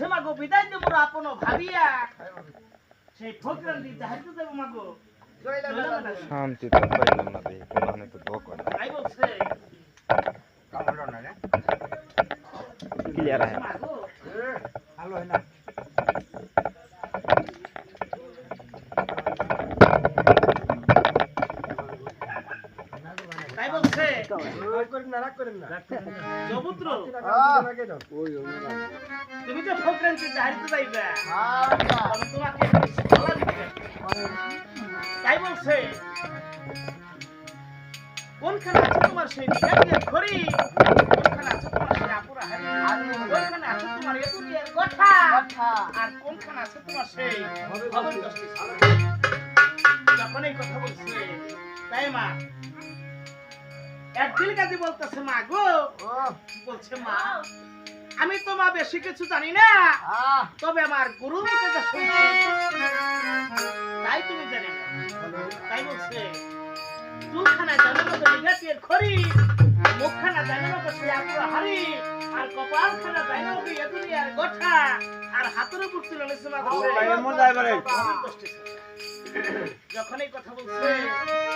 সে বিদায় দেব আপন ভাবিয়া। সেই ফকরান দি জাহাজ দেব মাগো। শান্তি তো পাইলাম না রে কোনখানে তো দোক না আই বলছে। কামড় না। রে ক্লিয়ার আছে ভালো না করেন না। রাগ করেন না ওই ওই। তুমি তো ফকরান দিতে হাইতে যাইবে। আমি তোমাকে কিছু বলা দিবে তাই বলছে কোনখানে আছে তোমার সেই বিরাটের ঘড়ি? কোনখানে আছে তোমার সেই আপুরা কোনখানে আছে তোমার এতুলিয়ার আর কোনখানে আছে তোমার সেই ভবন দশটি যখন এই কথা বলছে তাই মা একদিন কাজে বলতেছে মা গো। বলছে মা আমি তো মা বেশি কিছু জানি না তবে আমার শুনছি তাই তুমি জানি না তাই বলছে চুলখানা জানো মতো বিঘাটির খড়ি মুখখানা জানো মতো সে আপুরা হারি আর কপালখানা জানো মতো এদুনি আর গোঠা আর হাতের উপর তুলে নিছে মা বলছে, যখন এই কথা বলছে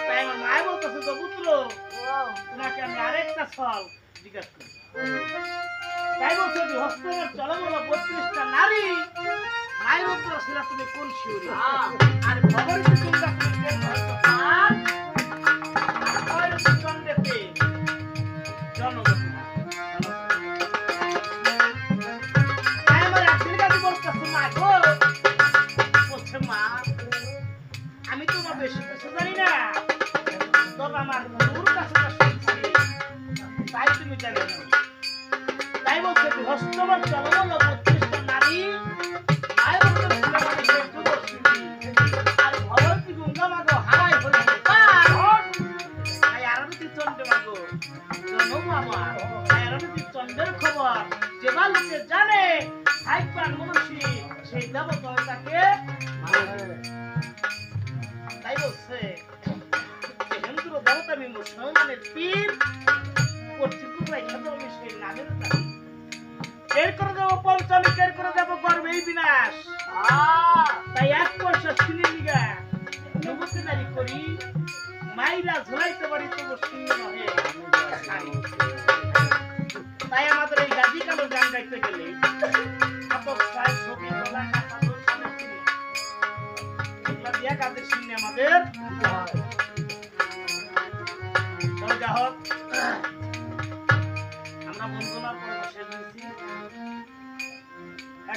তাই আমার মায় বলতেছে তো পুত্র তোমাকে আমি আরেকটা ফল জিজ্ঞাসা করি তাই বলছে যে হস্তমের চলমল বত্রিশটা নারী। মায়ের উত্তর তুমি কোন শিউরি? আর ভগবান আমার গুরুর কাছে তাই তুমি জানি না। তাই বলছে বৃহস্পতিবার চলমান বত্রিশটা নারী মানুষের যুবশ্রী। আর ভগবতী গঙ্গা মাগো? হারাই। তাই আরতি চন্দ্র মাগো। জনম আমার। তাই চন্দ্রের খবর। যে জানে সেই দেবতা তাকে তাই আমি মুসলমানের পীর কর্তৃপক্ষ খ্যাত আমি সেই নামের। বের করে দেবো পঞ্চমী, বের করে দেবো গর্বে এই বিনাশ। তাই এক পয়সা শুনে নিগা যুবতী নারী করি, মাইরা ঝুলাইতে পারি তবু শূন্য নহে তাই আমাদের এই গাজী কালো গান গাইতে গেলে আতক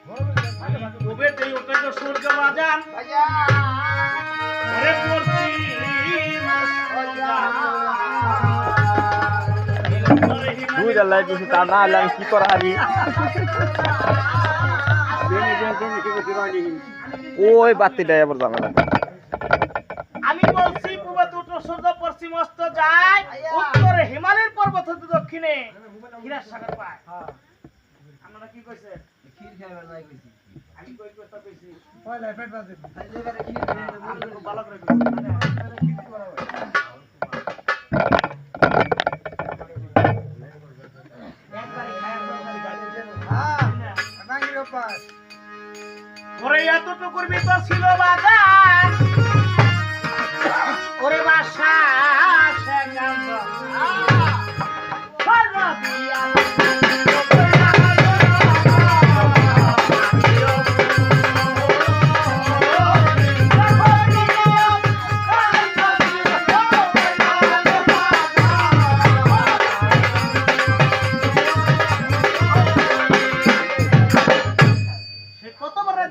কবে দেই ওকে তো সূর্য বাজান। ওরে পড়ছি তুই জ্বালাই দিছি তা না হলে কি করা হারি? ওই বাতিটা এবার ঝামেলা আমি বলছি পূর্বে দুটো সূর্য পশ্চিম অস্ত যায়। উত্তরে হিমালয়ের পর্বত হতে দক্ষিণে। হীরার সাগর পায়। আপনারা কি কইছেন? আমি কই কথা কইছি? আপনি খুব ভালো করে কইছেন। একবারে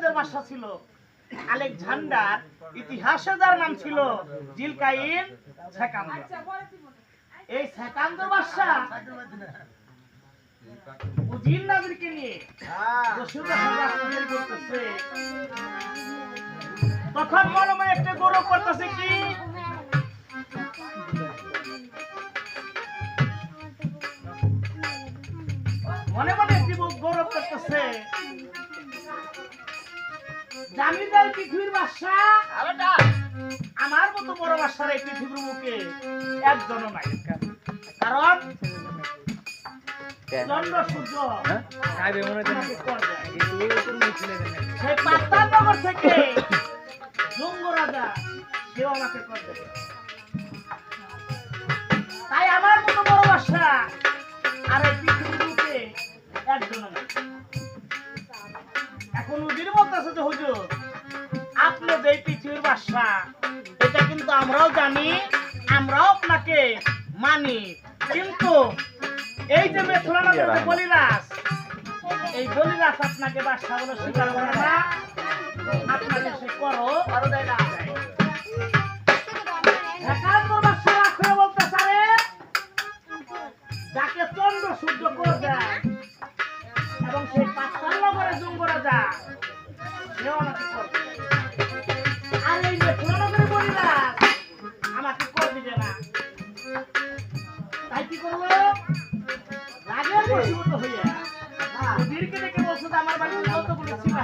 বড় বাসা ছিল, আলেকজান্ডার, ইতিহাসে যার নাম ছিল জিলকাইন সেকান্দর এই সেকান্দর বাদশা তখন মনে মনে একটা গৌরব করতেছে কি? পৃথিবীর বাদশা আমার মতো বড় বাদশার এই পৃথিবীর মুখে একজনও নাই। কারণ চন্দ্র সূর্য। থেকে জঙ্গ রাজা সেও আমাকে কর দেবে তাই আমার মতো বড় আর এই পৃথিবীর মুখে একজনও নাই। এখন উজির বলতেছে যে হুজুর আপনি যে পৃথিবীর বাদশা এটা কিন্তু আমরাও জানি আমরাও আপনাকে মানি। কিন্তু এই যে মেথুরা নগরের যে বলিরাজ এই বলিরাজ আপনাকে বাদশা বলে স্বীকার করে না। আপনাকে সে করো আরও দেয়। না করে যাকে চন্দ্র সূর্য করে এবং সেই পাঁচটার নগরে জঙ্গ রাজা সেও আমাকে করবে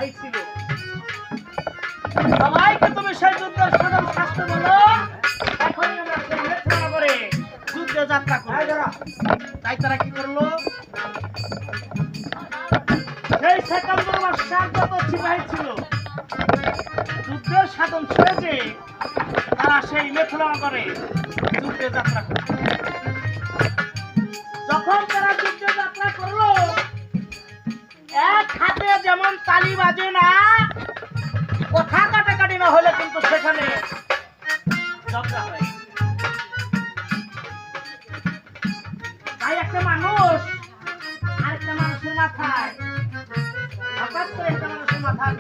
সিপাহী ছিল। সবাইকে তুমি সেই যুদ্ধের বলো। এখনই আমরা যুদ্ধে যাত্রা করি তাই তারা কি করল? সেই সেকান্দর বাদশার যত সিপাহী ছিল। যুদ্ধের সাধন ছেড়েছে তারা সেই মেথুরানগরে যুদ্ধে যাত্রা করল বাড়ি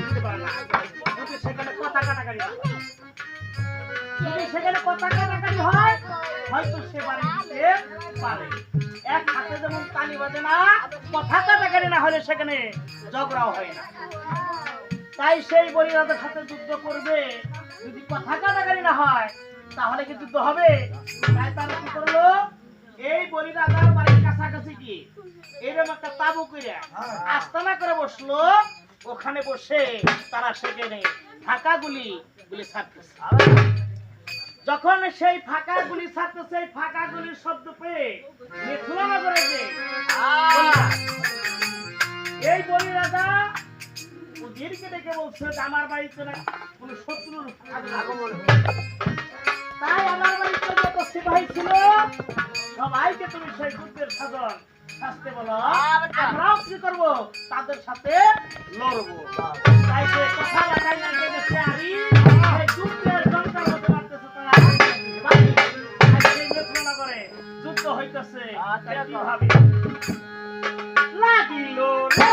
দিতে পারে না সেখানে কথা কাটাকাটি যদি সেখানে কথা কাটাকাটি হয় হয়তো সে বাড়ি দিতে পারে এক হাতে যেমন তালি বাজে না কথা কাটাকাটি না হলে সেখানে ঝগড়াও হয় না তাই সেই বলিরাজের সাথে যুদ্ধ করবে যদি কথা কাটাকাটি না হয় তাহলে কি যুদ্ধ হবে তাই তারা কি করল এই বলিরাজার বাড়ির কাছাকাছি কি? এরকম একটা তাবু করে আস্তানা করে বসল ওখানে বসে তারা সেখানে ফাঁকা গুলি গুলি ছাড়তেছে যখন সেই ফাঁকা গুলি ছাড়তে সেই ফাঁকা গুলির শব্দ পেয়ে মিথুলা যে এই বলি রাজা ওদেরকে ডেকে বলছে আমার বাড়িতে না কোন শত্রুর আগমন তাই আমার বাড়িতে যত সিপাহী ছিল, সবাইকে তুমি সেই যুদ্ধের সাধন শাস্তে বলো। আমরাও কি করব? তাদের সাথে লড়বো। তাই যে কথা লাগাই না গেছে আরি। যুদ্ধের দরকার হতে পারতেছে তারা। বাড়ি। আর মেঘনা করে যুদ্ধ হইতেছে। তাই কি ভাবি? লাগিল রে।